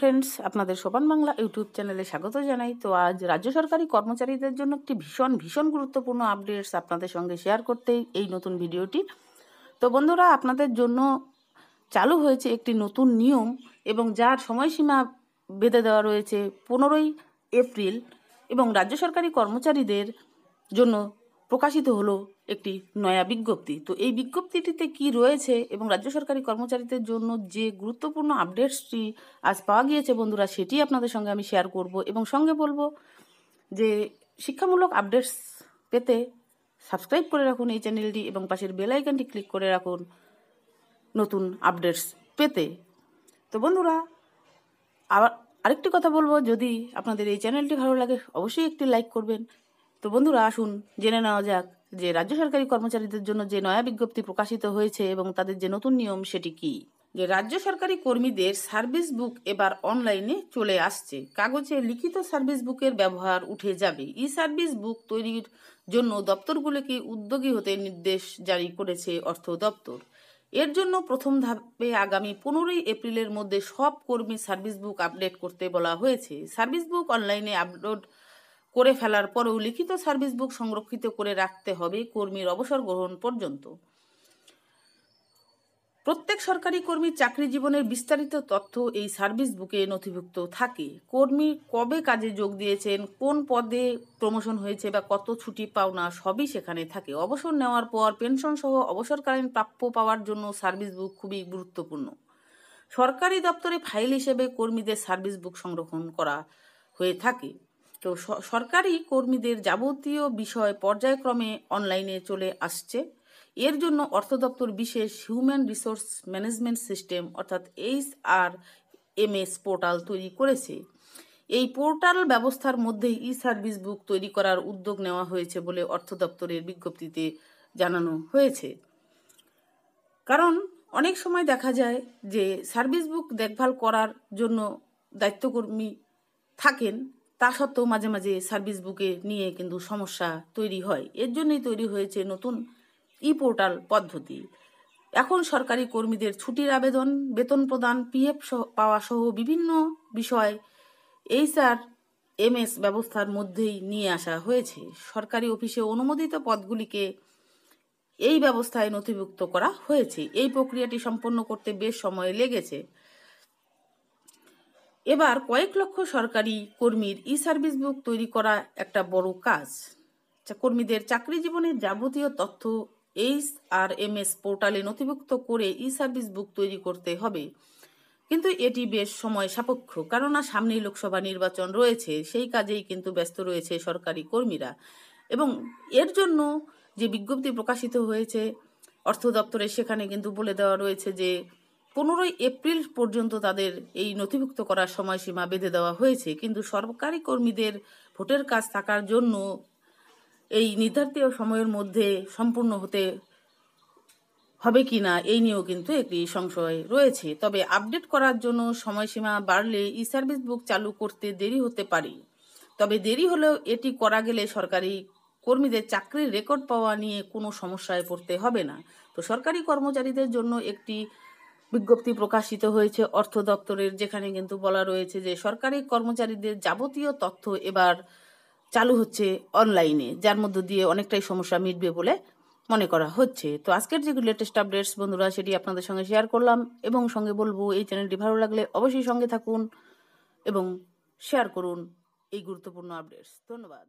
Friends আপনাদের সোপান Bangla YouTube চ্যানেলে স্বাগত জানাই। তো আজ রাজ্য সরকারি কর্মচারীদের জন্য একটি ভীষণ ভীষণ গুরুত্বপূর্ণ আপডেটস আপনাদের সঙ্গে শেয়ার করতেই এই নতুন ভিডিওটি। তো বন্ধুরা, আপনাদের জন্য চালু হয়েছে একটি নতুন নিয়ম এবং যার সময়সীমা বেঁধে দেওয়া রয়েছে পনেরোই এপ্রিল এবং রাজ্য সরকারি কর্মচারীদের জন্য প্রকাশিত হলো একটি নয়া বিজ্ঞপ্তি। তো এই বিজ্ঞপ্তিটিতে কি রয়েছে এবং রাজ্য সরকারি কর্মচারীদের জন্য যে গুরুত্বপূর্ণ আপডেটসটি আজ পাওয়া গিয়েছে বন্ধুরা, সেটি আপনাদের সঙ্গে আমি শেয়ার করব এবং সঙ্গে বলব যে শিক্ষামূলক আপডেটস পেতে সাবস্ক্রাইব করে রাখুন এই চ্যানেলটি এবং পাশের বেল আইকনটি ক্লিক করে রাখুন নতুন আপডেটস পেতে। তো বন্ধুরা, আবার আরেকটি কথা বলব, যদি আপনাদের এই চ্যানেলটি ভালো লাগে অবশ্যই একটি লাইক করবেন। তো বন্ধুরা, আসুন জেনে নেওয়া যাক যে রাজ্য সরকারি কর্মচারীদের জন্য যে নয়া বিজ্ঞপ্তি প্রকাশিত হয়েছে এবং তাদের যে নতুন নিয়ম সেটি কি? যে রাজ্য সরকারি কর্মীদের সার্ভিস বুক এবার অনলাইনে চলে আসছে। কাগজে লিখিত সার্ভিস বুকের ব্যবহার উঠে যাবে। ই সার্ভিস বুক তৈরির জন্য দপ্তরগুলোকে উদ্যোগী হতে নির্দেশ জারি করেছে অর্থ দপ্তর। এর জন্য প্রথম ধাপে আগামী পনেরোই এপ্রিলের মধ্যে সব কর্মী সার্ভিস বুক আপডেট করতে বলা হয়েছে। সার্ভিস বুক অনলাইনে আপলোড করে ফেলার পরেও লিখিত সার্ভিস বুক সংরক্ষিত করে রাখতে হবে কর্মীর অবসর গ্রহণ পর্যন্ত। প্রত্যেক সরকারি কর্মীর চাকরি জীবনের বিস্তারিত তথ্য এই সার্ভিস বুকে নথিভুক্ত থাকে। কর্মী কবে কাজে যোগ দিয়েছেন, কোন পদে প্রমোশন হয়েছে বা কত ছুটি পাওনা সবই সেখানে থাকে। অবসর নেওয়ার পর পেনশন সহ অবসরকালীন প্রাপ্য পাওয়ার জন্য সার্ভিস বুক খুবই গুরুত্বপূর্ণ। সরকারি দপ্তরে ফাইল হিসেবে কর্মীদের সার্ভিস বুক সংরক্ষণ করা হয়ে থাকে। তো সরকারি কর্মীদের যাবতীয় বিষয় পর্যায়ক্রমে অনলাইনে চলে আসছে। এর জন্য অর্থ দপ্তর বিশেষ হিউম্যান রিসোর্স ম্যানেজমেন্ট সিস্টেম অর্থাৎ H R M S portal তৈরি করেছে। এই পোর্টাল ব্যবস্থার মধ্যে ই সার্ভিস বুক তৈরি করার উদ্যোগ নেওয়া হয়েছে বলে অর্থ দপ্তরের বিজ্ঞপ্তিতে জানানো হয়েছে। কারণ অনেক সময় দেখা যায় যে সার্ভিস বুক দেখভাল করার জন্য দায়িত্বকর্মী থাকেন তা সত্ত্বেও মাঝে মাঝে সার্ভিস বুকে নিয়ে কিন্তু সমস্যা তৈরি হয়। এর জন্যই তৈরি হয়েছে নতুন ই পোর্টাল পদ্ধতি। এখন সরকারি কর্মীদের ছুটির আবেদন, বেতন প্রদান পিএফ পাওয়া সহ বিভিন্ন বিষয় এইচআর এমএস ব্যবস্থার মধ্যেই নিয়ে আসা হয়েছে। সরকারি অফিসে অনুমোদিত পদগুলিকে এই ব্যবস্থায় নথিভুক্ত করা হয়েছে। এই প্রক্রিয়াটি সম্পন্ন করতে বেশ সময় লেগেছে। এবার কয়েক লক্ষ সরকারি কর্মীর ই সার্ভিস বুক তৈরি করা একটা বড় কাজ। কর্মীদের চাকরি জীবনের যাবতীয় তথ্য এইচ আর এম এস পোর্টালে নথিভুক্ত করে ই সার্ভিস বুক তৈরি করতে হবে। কিন্তু এটি বেশ সময় সাপেক্ষ, কেননা সামনেই লোকসভা নির্বাচন রয়েছে, সেই কাজেই কিন্তু ব্যস্ত রয়েছে সরকারি কর্মীরা। এবং এর জন্য যে বিজ্ঞপ্তি প্রকাশিত হয়েছে, অর্থ দপ্তরে সেখানে কিন্তু বলে দেওয়া রয়েছে যে পনেরোই এপ্রিল পর্যন্ত তাদের এই নথিভুক্ত করার সময়সীমা বেঁধে দেওয়া হয়েছে, কিন্তু সরকারি কর্মীদের ভোটের কাজ থাকার জন্য এই নির্ধারিত সময়ের মধ্যে সম্পূর্ণ হতে হবে কি না, এই নিয়েও কিন্তু একটি সংশয় রয়েছে। তবে আপডেট করার জন্য সময়সীমা বাড়লে ই সার্ভিস বুক চালু করতে দেরি হতে পারে। তবে দেরি হলেও এটি করা গেলে সরকারি কর্মীদের চাকরির রেকর্ড পাওয়া নিয়ে কোনো সমস্যায় পড়তে হবে না। তো সরকারি কর্মচারীদের জন্য একটি বিজ্ঞপ্তি প্রকাশিত হয়েছে অর্থ দপ্তরের, যেখানে কিন্তু বলা রয়েছে যে সরকারি কর্মচারীদের যাবতীয় তথ্য এবার চালু হচ্ছে অনলাইনে, যার মধ্য দিয়ে অনেকটাই সমস্যা মিটবে বলে মনে করা হচ্ছে। তো আজকের যে লেটেস্ট আপডেটস বন্ধুরা, সেটি আপনাদের সঙ্গে শেয়ার করলাম এবং সঙ্গে বলব, এই চ্যানেলটি ভালো লাগলে অবশ্যই সঙ্গে থাকুন এবং শেয়ার করুন এই গুরুত্বপূর্ণ আপডেটস ধন্যবাদ।